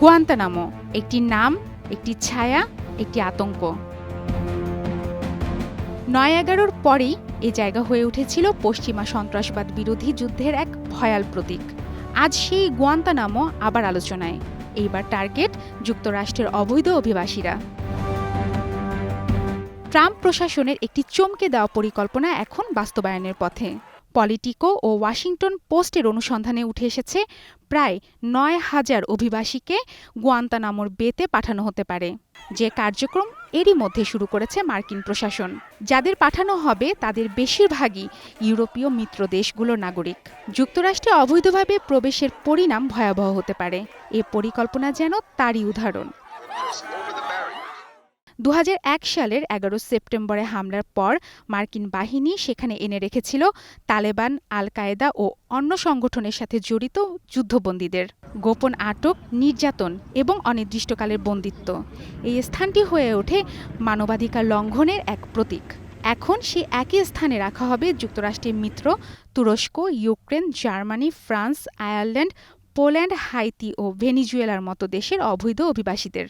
Guantanamo, একটি নাম, একটি ছায়া, একটি আতঙ্ক। নয় এগারোর পরেই এ জায়গা হয়ে উঠেছিল পশ্চিমা সন্ত্রাসবাদ বিরোধী যুদ্ধের এক ভয়াল প্রতীক। আজ সেই গুয়ান্তানামো আবার আলোচনায়। এইবার টার্গেট যুক্তরাষ্ট্রের অবৈধ অভিবাসীরা। ট্রাম্প প্রশাসনের একটি চমকে দেওয়া পরিকল্পনা এখন বাস্তবায়নের পথে। পলিটিকো ও ওয়াশিংটন পোস্টের অনুসন্ধানে উঠে এসেছে প্রায় নয় হাজার অভিবাসীকে গুয়ান্তানামোর বেতে পাঠানো হতে পারে। যে কার্যক্রম এরই মধ্যে শুরু করেছে মার্কিন প্রশাসন। যাদের পাঠানো হবে তাদের বেশিরভাগই ইউরোপীয় মিত্র দেশগুলোর নাগরিক। যুক্তরাষ্ট্রে অবৈধভাবে প্রবেশের পরিণাম ভয়াবহ হতে পারে। এ পরিকল্পনা যেন তারই উদাহরণ। দু হাজার এক সালের এগারো সেপ্টেম্বরে হামলার পর মার্কিন বাহিনী সেখানে এনে রেখেছিল তালেবান আল কায়েদা ও অন্য সংগঠনের সাথে জড়িত যুদ্ধবন্দীদের। গোপন আটক, নির্যাতন এবং অনির্দিষ্টকালের বন্দিত্ব। এই স্থানটি হয়ে ওঠে মানবাধিকার লঙ্ঘনের এক প্রতীক। এখন সে একই স্থানে রাখা হবে যুক্তরাষ্ট্রের মিত্র, তুরস্ক, Ukraine, Germany, France, Ireland, Poland, Haiti ও ভেনিজুয়েলার মতো দেশের অবৈধ অভিবাসীদের।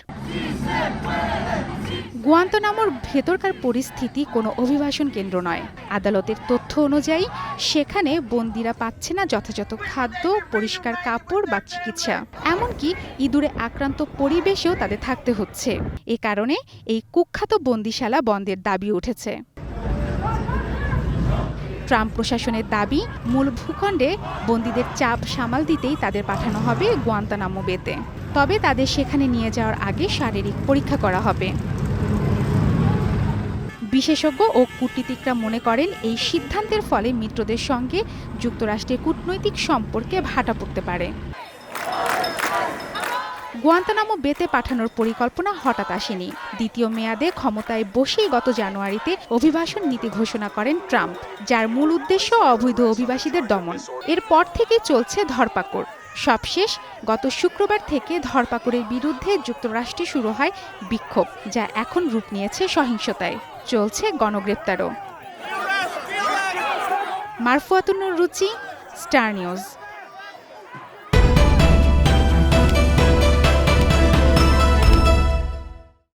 গুয়ান্তনামোর ভেতরকার পরিস্থিতি কোনো অভিবাসন কেন্দ্র নয়। আদালতের তথ্য অনুযায়ী, সেখানে বন্দিরা পাচ্ছে না যথাযথ খাদ্য, পরিষ্কার কাপড় বা চিকিৎসা। এমনকি ইঁদুরে আক্রান্ত পরিবেশেও তাদের থাকতে হচ্ছে। এ কারণে এই কুখ্যাত বন্দিশালা বন্ধের দাবি উঠেছে। ট্রাম্প প্রশাসনের দাবি, মূল ভূখণ্ডে বন্দীদের চাপ সামাল দিতেই তাদের পাঠানো হবে গুয়ান্তানামো বেতে। তবে তাদের সেখানে নিয়ে যাওয়ার আগে শারীরিক পরীক্ষা করা হবে। বিশেষজ্ঞ ও কূটনীতিকরা মনে করেন এই সিদ্ধান্তের ফলে মিত্রদের সঙ্গে যুক্তরাষ্ট্রের কূটনৈতিক সম্পর্কে ভাটা পড়তে পারে। গুয়ান্তানামো বেতে পাঠানোর পরিকল্পনা হঠাৎ আসেনি। দ্বিতীয় মেয়াদে ক্ষমতায় বসেই গত জানুয়ারিতে অভিবাসন নীতি ঘোষণা করেন ট্রাম্প, যার মূল উদ্দেশ্য অবৈধ অভিবাসীদের দমন। এরপর থেকে চলছে ধরপাকড়। সবশেষ, গত শুক্রবার থেকে ধরপাকড়ের বিরুদ্ধে যুক্তরাষ্ট্রে শুরু হয় বিক্ষোভ, যা এখন রূপ নিয়েছে সহিংসতায়। চলছে গণগ্রেপ্তারও। মারফুয়াতুন্নুর রুচি স্টার নিউজ।